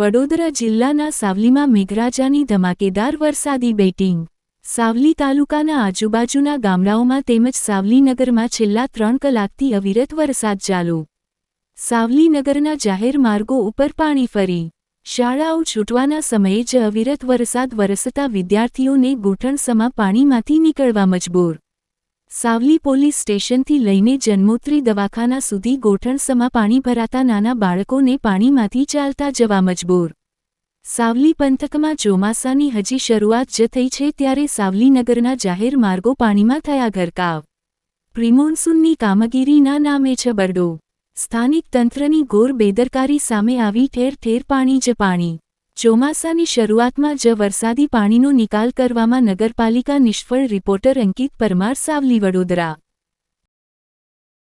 વડોદરા જિલ્લાના સાવલીમાં મેઘરાજાની ધમાકેદાર વરસાદી બેટિંગ. સાવલી તાલુકાના આજુબાજુના ગામડાઓમાં તેમજ સાવલીનગરમાં છેલ્લા ત્રણ કલાકથી અવિરત વરસાદ ચાલુ. સાવલીનગરના જાહેર માર્ગો ઉપર પાણી ફરી. શાળાઓ છૂટવાના સમયે જ અવિરત વરસાદ વરસતા વિદ્યાર્થીઓને ગૂંઠણસમા પાણીમાંથી નીકળવા મજબૂર. સાવલી પોલીસ સ્ટેશનથી લઈને જન્મોત્રી દવાખાના સુધી ગોઠણસમાં પાણી ભરાતા નાના બાળકોને પાણીમાંથી ચાલતા જવા મજબૂર. સાવલી પંથકમાં ચોમાસાની હજી શરૂઆત જ થઈ છે ત્યારે સાવલીનગરના જાહેર માર્ગો પાણીમાં થયા ગરકાવ. પ્રિમોન્સૂનની કામગીરીના નામે છબરડો સ્થાનિક તંત્રની ઘોર બેદરકારી સામે આવી ઠેર ઠેર પાણી જ પાણી. ચોમાસાની શરૂઆતમાં જ વરસાદી પાણીનો નિકાલ કરવામાં નગરપાલિકા નિષ્ફળ રિપોર્ટર અંકિત પરમાર સાવલી વડોદરા.